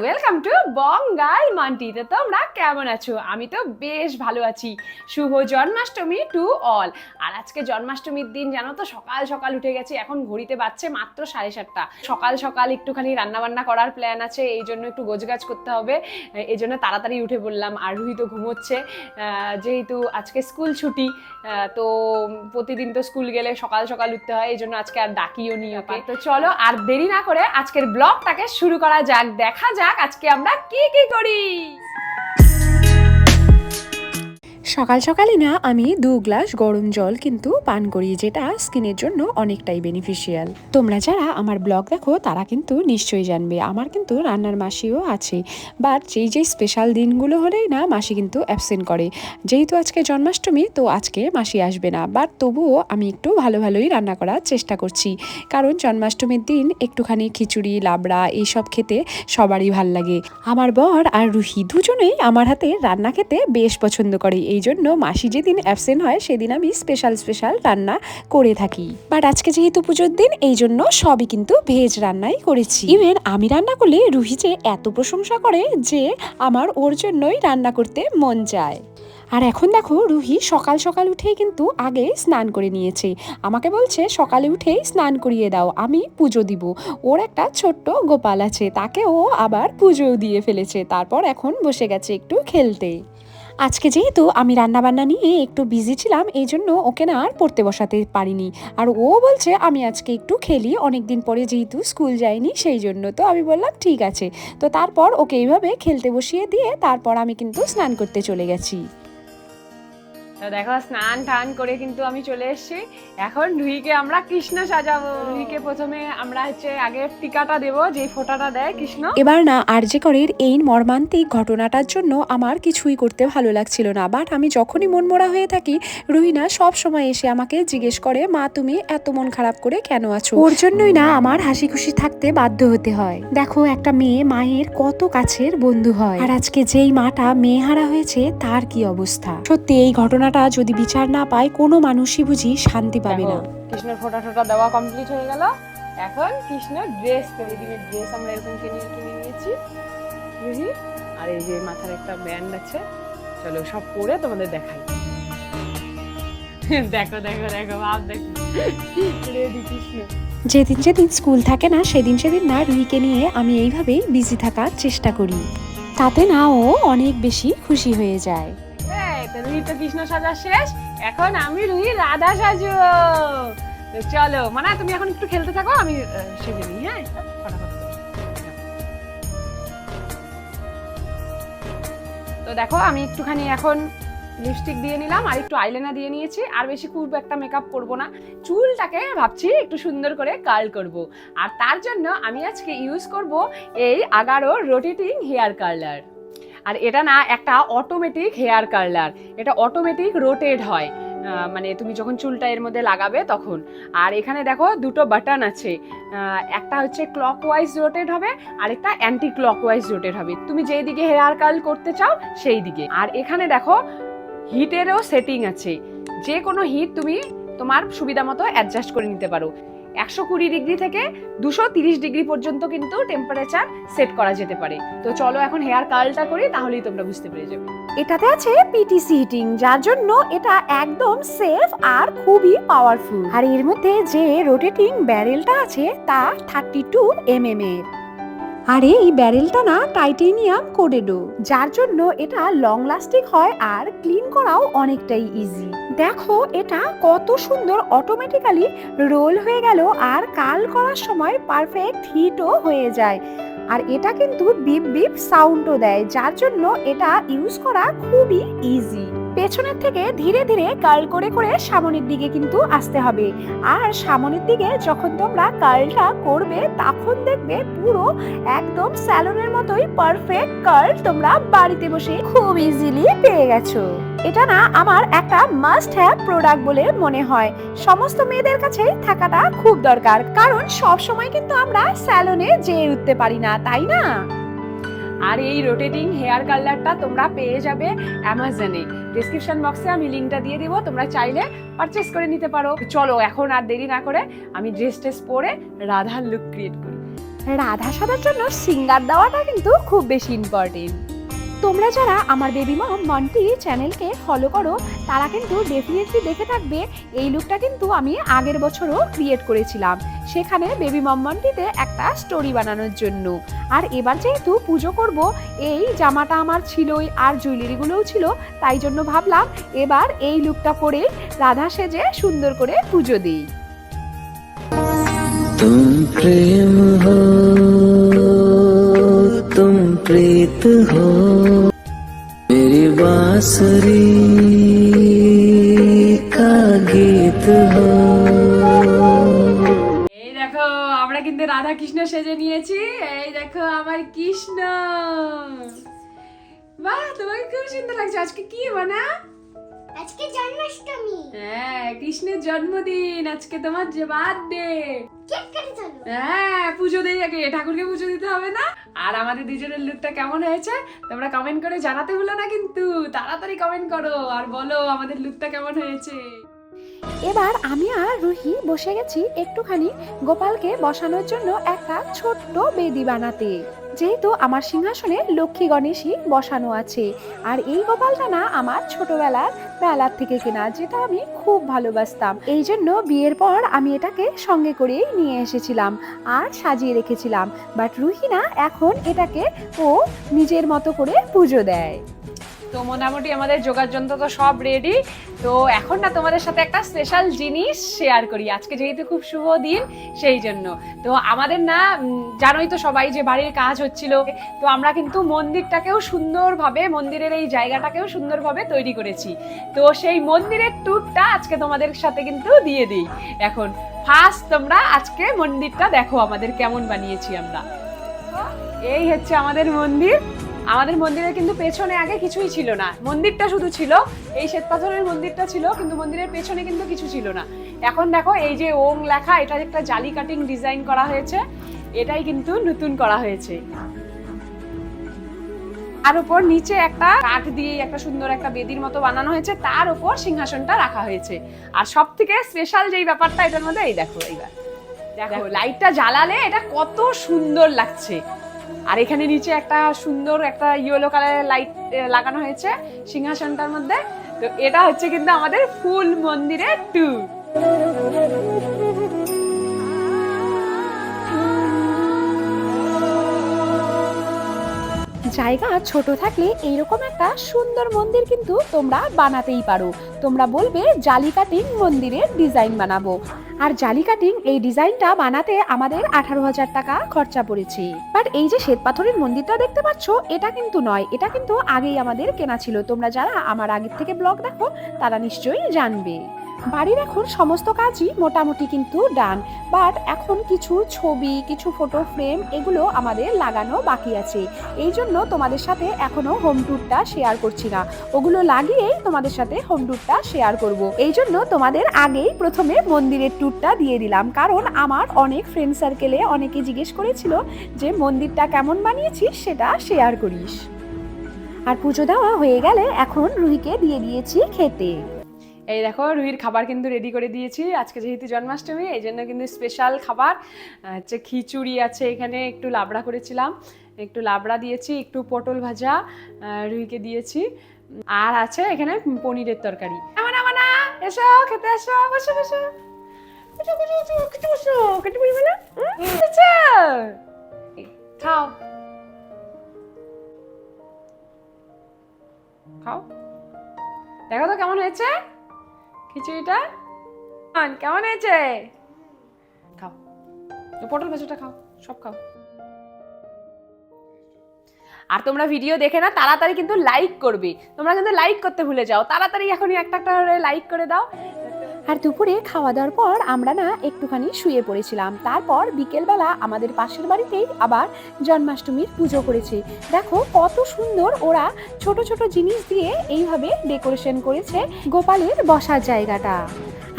Welcome to Bangal মান্টিতে তোমরা কেমন আছো? আমি তো বেশ ভালো আছি। শুভ জন্মাষ্টমী টু অল আর আজকে জন্মাষ্টমীর দিন জানো তো সকাল সকাল উঠে গেছি। এখন ঘড়িতে বাজছে মাত্র সাড়ে সাতটা। সকাল সকাল একটুখানি রান্নাবান্না করার প্ল্যান আছে। এই জন্য একটু গোছগাছ করতে হবে। এই জন্য তাড়াতাড়ি উঠে বললাম আর রুহি তো ঘুমোচ্ছে। যেহেতু আজকে স্কুল ছুটি তো প্রতিদিন তো স্কুল গেলে সকাল সকাল উঠতে হয়। এই জন্য আজকে আর ডাকিও নি ওকে। তো চলো আর দেরি না করে আজকের ব্লগটাকে শুরু করা যাক। দেখা যাক আজকে আমরা কি কি করি? সকাল সকালই না, আমি দু গ্লাস গরম জল কিন্তু পান করি, যেটা স্কিনের জন্য অনেকটাই বেনিফিশিয়াল তোমরা যারা আমার ব্লগ দেখো, তারা কিন্তু নিশ্চয়ই জানবে, আমার কিন্তু রান্নার মাসিও আছে। বাট যেই যেই স্পেশাল দিনগুলো হলেই না, মাসি কিন্তু অ্যাবসেন্ট করে। যেহেতু আজকে জন্মাষ্টমী, তো আজকে মাসি আসবে না। বাট তবুও আমি একটু ভালো ভালোই রান্না করার চেষ্টা করছি। কারণ জন্মাষ্টমীর দিন একটুখানি খিচুড়ি, লাবড়া এইসব খেতে সবারই ভালো লাগে। আমার বর আর রুহি দুজনেই আমার হাতে রান্না খেতে বেশ পছন্দ করে, এই জন্য মাসি যেদিন অ্যাবসেন্ট হয়, সেদিন আমি স্পেশাল স্পেশাল রান্না করে থাকি। বাট আজকে যেহেতু পুজোর দিন, এই জন্য সবই কিন্তু ভেজ রান্নাই করেছি। ইভেন আমি রান্না করলে রুহি যে এত প্রশংসা করে যে আমার ওর জন্যই রান্না করতে মন চায় আর এখন দেখো, রুহি সকাল সকাল উঠেই কিন্তু আগে স্নান করে নিয়েছে। আমাকে বলছে, সকালে উঠেই স্নান করিয়ে দাও, আমি পুজো দিব। ওর একটা ছোট্ট গোপাল আছে তাকে ও আবার পুজোও দিয়ে ফেলেছে। তারপর এখন বসে গেছে একটু খেলতে। আজকে যেহেতু আমি রান্নাবান্না নিয়ে একটু বিজি ছিলাম, এই জন্য ওকে না আর পড়তে বসাতে পারিনি। আর ও বলছে, আমি আজকে একটু খেলি অনেক দিন পরে যেহেতু স্কুল যাইনি সেই জন্য তো আমি বললাম, ঠিক আছে। তো তারপর ওকে এইভাবে খেলতে বসিয়ে দিয়ে তারপর আমি কিন্তু স্নান করতে চলে গেছি। তো দেখো স্নান টান করে কিন্তু আমি চলে এসেছি। এখন রুহিকে আমরা কৃষ্ণ সাজাবো। রুহিকে প্রথমে আমরা হচ্ছে আগে টিকাটা দেবো যে ফোঁটাটা দেয় কৃষ্ণ। এবার না আরজে করের এই মর্মান্তিক ঘটনাটার জন্য আমার কিছুই করতে ভালো লাগছিল না। বাট আমি যখনই মন মনমরা হয়ে থাকি রুহিনা সব সময় এসে আমাকে জিজ্ঞেস করে মা তুমি এত মন খারাপ করে কেন আছো? ওর জন্যই না আমার হাসি খুশি থাকতে বাধ্য হতে হয়। দেখো একটা মেয়ে মায়ের কত কাছের বন্ধু হয়। আর আজকে যেই মাটা মেয়ে হারা হয়েছে তার কি অবস্থা? সত্যি এই ঘটনাটা যদি বিচার না পায় কোনো মানুষই বুঝি শান্তি পাবে না। কৃষ্ণের ফোঁটা টোটা দেওয়া কমপ্লিট হয়ে গেল। এখন কৃষ্ণ ড্রেস তৈরি দিনের ড্রেস আমরা এরকম কিনে কিনে নিয়েছি। বুঝি আর এই যে মাথার একটা ব্যান্ড আছে চলো সব পরে তোমাদের দেখাই। দেখো দেখো দেখো ভাব দেখো। রেডি কৃষ্ণ। যেদিন যেদিন স্কুল থাকে না সেদিন সেদিন না রুহিকে নিয়ে আমি এইভাবেই বিজি থাকার চেষ্টা করি। তাতে না ও অনেক বেশি খুশি হয়ে যায়। তো রুহি তো কৃষ্ণ সাজা শেষ। এখন আমি রুহি রাধা সাজো। চলো মানে তুমি এখন একটু খেলতে থাকো, আমি সেজে নিই হ্যাঁ? তো দেখো, আমি একটুখানি এখন লিপস্টিক দিয়ে নিলাম, আর একটু আইলাইনার দিয়ে নিয়েছি, আর বেশি খুব একটা মেকআপ করব না। চুলটাকে ভাবছি একটু সুন্দর করে কার্ল করব। আর তার জন্য আমি আজকে ইউজ করব এই আগারো রোটেটিং হেয়ার কার্লার আর এটা না একটা অটোমেটিক হেয়ার কার্লার এটা অটোমেটিক রোটেট হয়। মানে তুমি যখন চুলটা এর মধ্যে লাগাবে তখন। আর এখানে দেখো দুটো বাটন আছে। একটা হচ্ছে ক্লকওয়াইজ রোটেট হবে আর একটা অ্যান্টি ক্লকওয়াইজ রোটেট হবে। তুমি যেই দিকে হেয়ার কার্ল করতে চাও, সেই দিকে। আর এখানে দেখো হিটেরও সেটিং আছে। যে কোনো হিট তুমি তোমার সুবিধা মতো অ্যাডজাস্ট করে নিতে পারো। একশো কুড়ি ডিগ্রি থেকে দুশো তিরিশ ডিগ্রি পর্যন্ত কিন্তু টেম্পারেচার সেট করা যেতে পারে। তো চলো এখন হেয়ার কালটা করি, তাহলেই তোমরা বুঝতে পেরে যাবে। এটাতে আছে পিটিসি হিটিং যার জন্য এটা একদম সেফ আর খুবই পাওয়ারফুল আর এর মধ্যে যে রোটেটিং ব্যারেলটা আছে, তা থার্টি টু এম এম এর আর, এই ব্যারেলটা না টাইটেনিয়াম কোডেডো যার জন্য এটা লং লাস্টিং হয় আর ক্লিন করাও অনেকটাই ইজি দেখো, এটা কত সুন্দর অটোমেটিক্যালি রোল হয়ে গেল আর কাল করার সময় পারফেক্ট হিটও হয়ে যায়। আর এটা কিন্তু বিপ বিপ সাউন্ডও দেয়, যার জন্য এটা ইউজ করা খুবই ইজি পেছনের থেকে ধীরে ধীরে কার্ল করে করে সামনের দিকে কিন্তু আসতে হবে। আর সামনের দিকে যখন তোমরা কার্লটা করবে, তখন দেখবে পুরো একদম স্যালনের মতোই পারফেক্ট কার্ল তোমরা বাড়িতে বসে খুব ইজিলি পেয়ে গেছো। এটা না আমার একটা মাস্ট হ্যাভ প্রোডাক্ট বলে মনে হয়। সমস্ত মেয়েদের কাছে থাকাটা খুব দরকার, কারণ সব সময় কিন্তু আমরা স্যালনে যেয়ে উঠতে পারি না, তাই না? আর এই রোটেটিং হেয়ার কালারটা তোমরা পেয়ে যাবে অ্যামাজনে ডিসক্রিপশন বক্সে আমি লিঙ্কটা দিয়ে দিব, তোমরা চাইলে পারচেস করে নিতে পারো। চলো, এখন আর দেরি না করে আমি ড্রেস ট্রেস পরে রাধার লুক ক্রিয়েট করি। রাধা সাদার জন্য সিঙ্গার দেওয়াটা কিন্তু খুব বেশি ইম্পর্টেন্ট তোমরা যারা আমার বেবি মা মন্টি চ্যানেলকে ফলো করো, তারা কিন্তু ডেফিনেটলি দেখে থাকবে, এই লুকটা কিন্তু আমি আগের বছরও ক্রিয়েট করেছিলাম। সেখানে বেবি মম মন্টিতে একটা স্টোরি বানানোর জন্য। আর এবার যেহেতু পুজো করব, এই জামাটা আমার ছিলই আর জুয়েলারিগুলোও ছিল, তাই জন্য ভাবলাম এবার এই লুকটা পরে রাধা সেজে সুন্দর করে পুজো দিই। প্রেম प्रीत हो मेरी बांसुरी का गीत हो এই দেখো আমরা কিন্তু রাধা কৃষ্ণ সেজে নিয়েছি এই দেখো আমার কৃষ্ণ বাহ তোমাকে খুব সুন্দর লাগছে আজকে কি বানা আজকে জন্মাষ্টমী হ্যাঁ কৃষ্ণের জন্মদিন আজকে তোমার যে বার্থডে কেক কেটে চলো হ্যাঁ পুজো দেই আগে ঠাকুরকে পুজো দিতে হবে না আর আমাদের দুজনের লুকটা কেমন হয়েছে, তোমরা কমেন্ট করে জানাতে ভুলো না কিন্তু। তাড়াতাড়ি কমেন্ট করো আর বলো আমাদের লুকটা কেমন হয়েছে। এবার আমি আর রুহি বসে গেছি একটুখানি গোপালকে বসানোর জন্য একটা ছোট্ট বেদি বানাতে। যেহেতু আমার সিংহাসনে লক্ষ্মী গণেশই বসানো আছে। আর এই গোপালটানা আমার ছোটবেলার বেলার থেকে কেনা, যেটা আমি খুব ভালোবাসতাম। এই জন্য বিয়ের পর আমি এটাকে সঙ্গে করেই নিয়ে এসেছিলাম আর সাজিয়ে রেখেছিলাম। বাট রুহিনা এখন এটাকে ও নিজের মতো করে পুজো দেয়। তো মোটামুটি আমাদের যোগার যন্ত্র তো সব রেডি তো এখন না তোমাদের সাথে একটা স্পেশাল জিনিস শেয়ার করি। আজকে যেহেতু খুব শুভ দিন, সেই জন্য। তো আমাদের না জানোই তো সবাই যে বাড়ির কাজ হচ্ছিল। তো আমরা কিন্তু মন্দিরটাকেও সুন্দরভাবে, মন্দিরের এই জায়গাটাকেও সুন্দরভাবে তৈরি করেছি। তো সেই মন্দিরের ট্যুরটা আজকে তোমাদের সাথে কিন্তু দিয়ে দিই। এখন ফার্স্ট তোমরা আজকে মন্দিরটা দেখো, আমাদের কেমন বানিয়েছি আমরা। এই হচ্ছে আমাদের মন্দির। আমাদের মন্দিরের কিন্তু পেছনে আগে কিছুই ছিল না। মন্দিরটা শুধু ছিল এই শ্বেত পাথরের মন্দিরটা ছিল কিন্তু মন্দিরের পেছনে কিন্তু কিছু ছিল না। এখন দেখো এই যে ওং লেখা এটা একটা জালি কাটিং ডিজাইন করা হয়েছে এটাই কিন্তু নতুন করা হয়েছে। আর উপর নিচে একটা কাঠ দিয়ে একটা সুন্দর একটা বেদির মতো বানানো হয়েছে তার উপর সিংহাসনটা রাখা হয়েছে। আর সব থেকে স্পেশাল যেই ব্যাপারটা এটার মধ্যে এই দেখো এইবার। দেখো লাইটটা জ্বালালে এটা কত সুন্দর লাগছে। আর এখানে নিচে একটা সুন্দর একটা ইয়েলো কালারের লাইট লাগানো হয়েছে সিংহাসনটার মধ্যে। তো এটা হচ্ছে কিন্তু আমাদের ফুল মন্দিরের টু জায়গা ছোট থাকলে এইরকম একটা সুন্দর মন্দির কিন্তু তোমরা বানাতেই পারো। তোমরা বলবে জালি কাটিং মন্দিরের ডিজাইন বানাবো। আর জালি কাটিং এই ডিজাইনটা বানাতে আমাদের আঠারো হাজার টাকা খরচা পড়েছে। বাট এই যে শ্বেত পাথরের মন্দিরটা দেখতে পাচ্ছ, এটা কিন্তু নয়। এটা কিন্তু আগেই আমাদের কেনা ছিল। তোমরা যারা আমার আগের থেকে ব্লগ দেখো, তারা নিশ্চয়ই জানবে। বাড়ির এখন সমস্ত কাজই মোটামুটি কিন্তু ডান বাট এখন কিছু ছবি, কিছু ফটো ফ্রেম এগুলো আমাদের লাগানো বাকি আছে। এই জন্য তোমাদের সাথে এখনও হোম ট্যুরটা শেয়ার করছি না। ওগুলো লাগিয়েই তোমাদের সাথে হোম ট্যুরটা শেয়ার করব। এই জন্য তোমাদের আগেই প্রথমে মন্দিরের ট্যুরটা দিয়ে দিলাম। কারণ আমার অনেক ফ্রেন্ড সার্কেলে অনেকে জিজ্ঞেস করেছিল যে, মন্দিরটা কেমন বানিয়েছিস? সেটা শেয়ার করিস। আর পুজো দেওয়া হয়ে গেলে এখন রুহিকে দিয়ে দিয়েছি খেতে। এই দেখো, রুহির খাবার কিন্তু রেডি করে দিয়েছি। আজকে যেহেতু জন্মাষ্টমী, এই জন্য কিন্তু স্পেশাল খাবার। হচ্ছে খিচুড়ি আছে এখানে, একটু লাবড়া করেছিলাম। একটু লাবড়া দিয়েছি, একটু পটল ভাজা রুহিকে দিয়েছি। আর আছে এখানে পনিরের তরকারি। এসো, খেতে এসো, বসো বসো। খাও। খাও। দেখো তো কেমন হয়েছে? খিচুড়িটা? কেমন হয়েছে? খাও। পটল ভাজাটা খাও, সব খাও। আর তোমরা ভিডিও দেখে না, তাড়াতাড়ি কিন্তু লাইক করবে। তোমরা কিন্তু লাইক করতে ভুলে যাও। তাড়াতাড়ি এখনই একটা একটা লাইক করে দাও। আর দুপুরে খাওয়া দাওয়ার পর আমরা না একটুখানি শুয়ে পড়েছিলাম। তারপর বিকেলবেলা আমাদের পাশের বাড়িতেই আবার জন্মাষ্টমীর পুজো করেছে। দেখো কত সুন্দর ওরা ছোট ছোট জিনিস দিয়ে এইভাবে ডেকোরেশন করেছে গোপালের বসার জায়গাটা।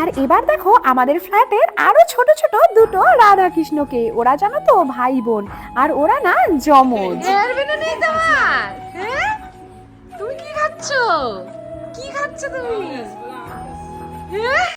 আর এবার দেখো আমাদের ফ্ল্যাটের আরও ছোট ছোট দুটো রাধা কৃষ্ণকে ওরা জানো তো ভাই বোন আর ওরা না জমজ হ্যাঁ তুমি কি খাচ্ছ? কি খাচ্ছ তুমি?